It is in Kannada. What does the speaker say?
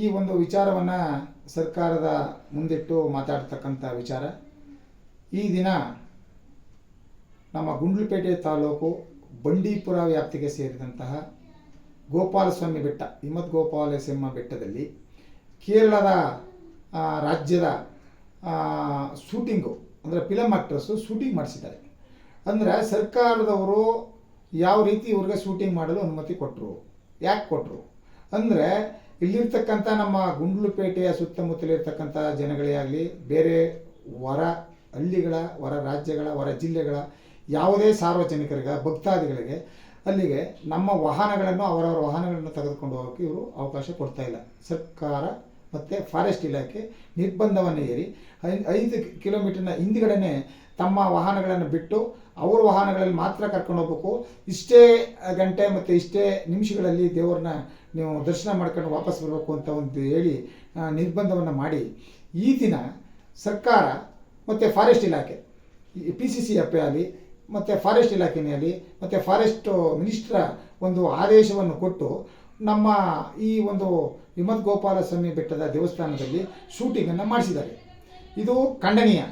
ಈ ಒಂದು ವಿಚಾರವನ್ನು ಸರ್ಕಾರದ ಮುಂದಿಟ್ಟು ಮಾತಾಡ್ತಕ್ಕಂಥ ವಿಚಾರ. ಈ ದಿನ ನಮ್ಮ ಗುಂಡ್ಲುಪೇಟೆ ತಾಲೂಕು ಬಂಡೀಪುರ ವ್ಯಾಪ್ತಿಗೆ ಸೇರಿದಂತಹ ಗೋಪಾಲಸ್ವಾಮಿ ಬೆಟ್ಟ ಹಿಮದ್ ಗೋಪಾಲ ಸಿಂಹ ಬೆಟ್ಟದಲ್ಲಿ ಕೇರಳದ ರಾಜ್ಯದ ಶೂಟಿಂಗು, ಅಂದರೆ ಫಿಲಮ್ ಆ್ಯಕ್ಟರ್ಸು ಶೂಟಿಂಗ್ ಮಾಡಿಸಿದ್ದಾರೆ. ಅಂದರೆ ಸರ್ಕಾರದವರು ಯಾವ ರೀತಿ ಇವ್ರಿಗೆ ಶೂಟಿಂಗ್ ಮಾಡಲು ಅನುಮತಿ ಕೊಟ್ಟರು ಯಾಕೆ ಕೊಟ್ಟರು ಅಂದರೆ ಇಲ್ಲಿರ್ತಕ್ಕಂಥ ನಮ್ಮ ಗುಂಡ್ಲುಪೇಟೆಯ ಸುತ್ತಮುತ್ತಲಿರ್ತಕ್ಕಂಥ ಜನಗಳೇ ಆಗಲಿ, ಬೇರೆ ಹೊರ ಹಳ್ಳಿಗಳ, ಹೊರ ರಾಜ್ಯಗಳ, ಹೊರ ಜಿಲ್ಲೆಗಳ ಯಾವುದೇ ಸಾರ್ವಜನಿಕರಿಗೆ, ಭಕ್ತಾದಿಗಳಿಗೆ ಅಲ್ಲಿಗೆ ನಮ್ಮ ವಾಹನಗಳನ್ನು, ಅವರವರ ವಾಹನಗಳನ್ನು ತೆಗೆದುಕೊಂಡು ಹೋಗೋಕ್ಕೆ ಇವರು ಅವಕಾಶ ಕೊಡ್ತಾ ಇಲ್ಲ. ಸರ್ಕಾರ ಮತ್ತು ಫಾರೆಸ್ಟ್ ಇಲಾಖೆ ನಿರ್ಬಂಧವನ್ನು ಏರಿ ಐದು ಕಿಲೋಮೀಟರ್ನ ಹಿಂದ್ಗಡೆನೆ ತಮ್ಮ ವಾಹನಗಳನ್ನು ಬಿಟ್ಟು ಅವ್ರ ವಾಹನಗಳಲ್ಲಿ ಮಾತ್ರ ಕರ್ಕೊಂಡು ಹೋಗ್ಬೇಕು. ಇಷ್ಟೇ ಗಂಟೆ ಮತ್ತು ಇಷ್ಟೇ ನಿಮಿಷಗಳಲ್ಲಿ ದೇವ್ರನ್ನ ನೀವು ದರ್ಶನ ಮಾಡ್ಕೊಂಡು ವಾಪಸ್ ಬರಬೇಕು ಅಂತ ಒಂದು ಹೇಳಿ ನಿರ್ಬಂಧವನ್ನು ಮಾಡಿ. ಈ ದಿನ ಸರ್ಕಾರ ಮತ್ತು ಫಾರೆಸ್ಟ್ ಇಲಾಖೆ ಪಿ ಸಿ ಸಿ ಎಫ್ ಆಗಲಿ, ಮತ್ತು ಫಾರೆಸ್ಟ್ ಇಲಾಖೆನೇ ಆಗಲಿ, ಮತ್ತು ಫಾರೆಸ್ಟ್ ಮಿನಿಸ್ಟ್ರ ಒಂದು ಆದೇಶವನ್ನು ಕೊಟ್ಟು ನಮ್ಮ ಈ ಒಂದು ವಿಮತ್ ಗೋಪಾಲಸ್ವಾಮಿ ಬೆಟ್ಟದ ದೇವಸ್ಥಾನದಲ್ಲಿ ಶೂಟಿಂಗನ್ನು ಮಾಡಿಸಿದ್ದಾರೆ. ಇದು ಖಂಡನೀಯ.